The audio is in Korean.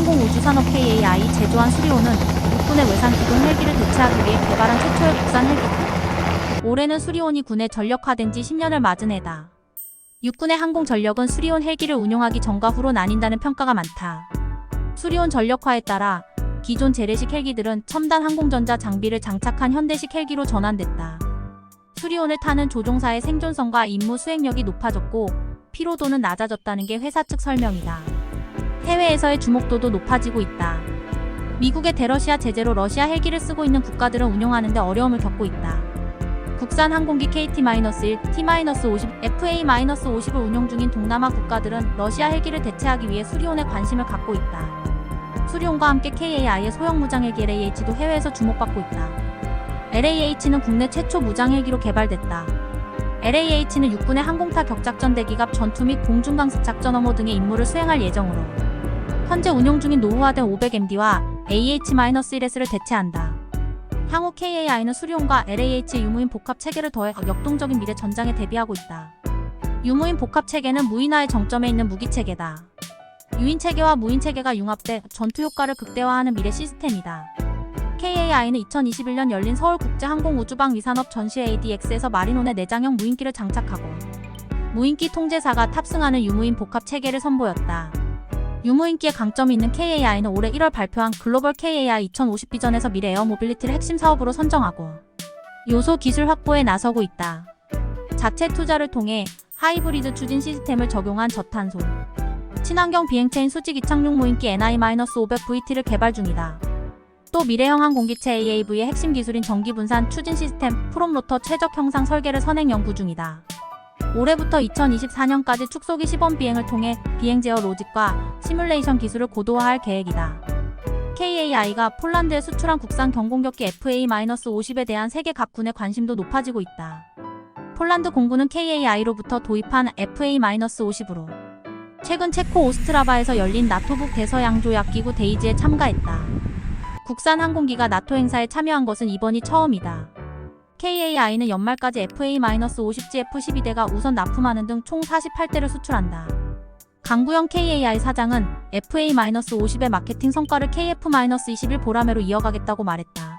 한국우주산업 KAI 제조한 수리호는 육군의 외산 기동 헬기를 대체하기 위해 개발한 최초의 국산 헬기다. 올해는 수리온이 군에 전력화된 지 10년을 맞은 해다. 육군의 항공 전력은 수리온 헬기를 운용하기 전과 후로 나뉜다는 평가가 많다. 수리온 전력화에 따라 기존 재래식 헬기들은 첨단 항공전자 장비를 장착한 현대식 헬기로 전환됐다. 수리온을 타는 조종사의 생존성과 임무 수행력이 높아졌고 피로도는 낮아졌다는 게 회사 측 설명이다. 해외에서의 주목도도 높아지고 있다. 미국의 대러시아 제재로 러시아 헬기를 쓰고 있는 국가들은 운용하는 데 어려움을 겪고 있다. 국산 항공기 KT-1, T-50, FA-50을 운용 중인 동남아 국가들은 러시아 헬기를 대체하기 위해 수리온에 관심을 갖고 있다. 수리온과 함께 KAI의 소형 무장 헬기 LAH도 해외에서 주목받고 있다. LAH는 국내 최초 무장 헬기로 개발됐다. LAH는 육군의 항공타 격작전 대기갑 전투 및 공중강습 작전 업무 등의 임무를 수행할 예정으로 현재 운용 중인 노후화된 500MD와 AH-1S를 대체한다. 향후 KAI는 수리온과 LAH의 유무인 복합 체계를 더해 역동적인 미래 전장에 대비하고 있다. 유무인 복합 체계는 무인화의 정점에 있는 무기 체계다. 유인 체계와 무인 체계가 융합돼 전투 효과를 극대화하는 미래 시스템이다. KAI는 2021년 열린 서울국제항공우주방 위산업 전시 ADX에서 마리논의 내장형 무인기를 장착하고 무인기 통제사가 탑승하는 유무인 복합 체계를 선보였다. 유무 인기의 강점이 있는 KAI는 올해 1월 발표한 글로벌 KAI 2050 비전에서 미래 에어 모빌리티를 핵심 사업으로 선정하고 요소 기술 확보에 나서고 있다. 자체 투자를 통해 하이브리드 추진 시스템을 적용한 저탄소 친환경 비행체인 수직 이착륙 무인기 NI-500VT를 개발 중이다. 또 미래형 항공기체 AAV의 핵심 기술인 전기 분산 추진 시스템 프롬로터 최적 형상 설계를 선행 연구 중이다. 올해부터 2024년까지 축소기 시범 비행을 통해 비행 제어 로직과 시뮬레이션 기술을 고도화할 계획이다. KAI가 폴란드에 수출한 국산 경공격기 FA-50에 대한 세계 각 군의 관심도 높아지고 있다. 폴란드 공군은 KAI로부터 도입한 FA-50으로 최근 체코 오스트라바에서 열린 나토북 대서양 조약 기구 데이지에 참가했다. 국산 항공기가 나토 행사에 참여한 것은 이번이 처음이다. KAI는 연말까지 FA-50G F12대가 우선 납품하는 등 총 48대를 수출한다. 강구영 KAI 사장은 FA-50의 마케팅 성과를 KF-21 보라매로 이어가겠다고 말했다.